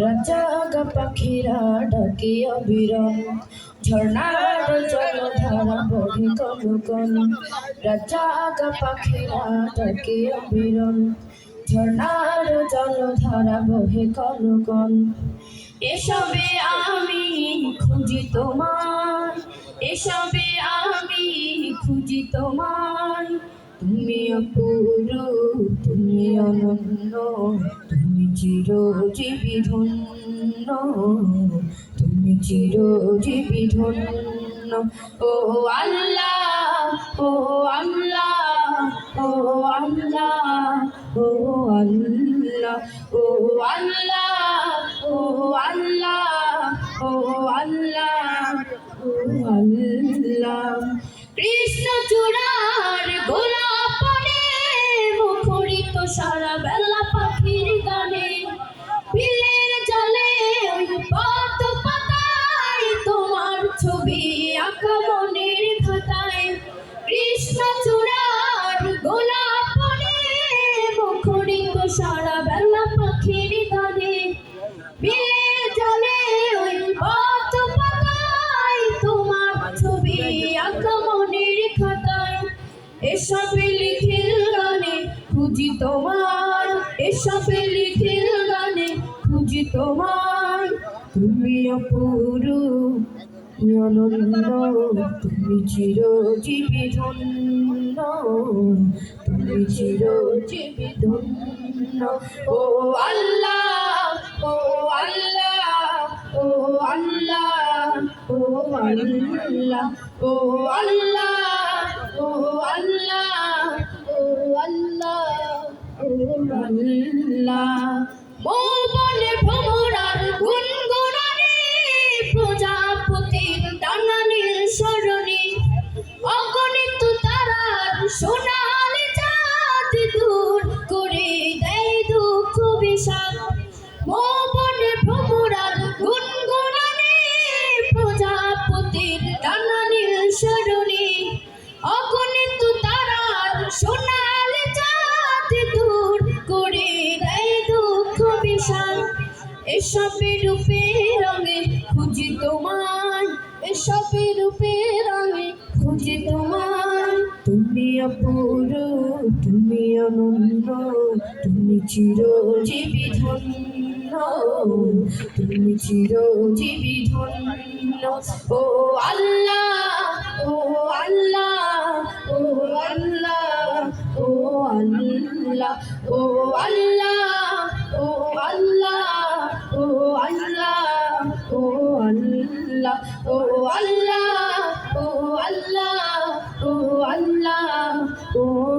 রাজাগা পাখিরা ডাকে অবিরল ঝর্ণার জলধারা বহে কলকল রাজাগা পাখিরা ডাকে অবিরল ঝর্ণার জলধারা বহে কলকল এসবে আমি খুঁজি তোমার এসবে আমি খুঁজি তোমার তুমি অপুরু তুমি অনন্য চিরজীবী ধন্য তুমি চিরজীবী ধন্য ও আল্লাহ ও আল্লাহ ও আল্লাহ ও আল্লাহ ও আল্লাহ ও আল্লাহ ও আল্লাহ ও আল্লাহ। কৃষ্ণ চূড়ার সারা বেলা পাখির গানে বিলের জলে ওই পদ্ম পাতায় তোমার ছবি আঁকা মনের খাতায়। এসব লিখিল গানে, খুঁজি তোমার। এসব লিখিল গানে, খুঁজি তোমার। তুমি অপুরু অনন্য তুমি চিরজীবী ধন্য তুমি চিরজীবী ধন্য ও আল্লাহ ও আল্লাহ ও আল্লাহ ও আল্লাহ ও আল্লাহ। ও আল্লাহ ও আল্লাহ ও আল্লাহ। ভ্রমরার গুনগুনানি প্রজাপতির ডানানির স্মরণী অগণিত তারার সোনালি চাঁদ দূর করে দুঃখ বিষাদ এসবে রঙে খুঁজি তোমার এসবে রঙে খুঁজি তোমার তুমি অপুর তুমি অনন্য। তুমি চিরজীবী ধন্য তুমি চিরজীবী ধন্য ও আল্লাহ ও আল্লাহ ও আল্লাহ ও আল্লাহ ও আল্লাহ ও আল্লাহ ও আল্লাহ ও আল্লাহ ও আল্লাহ ও আল্লাহ ও আল্লাহ ও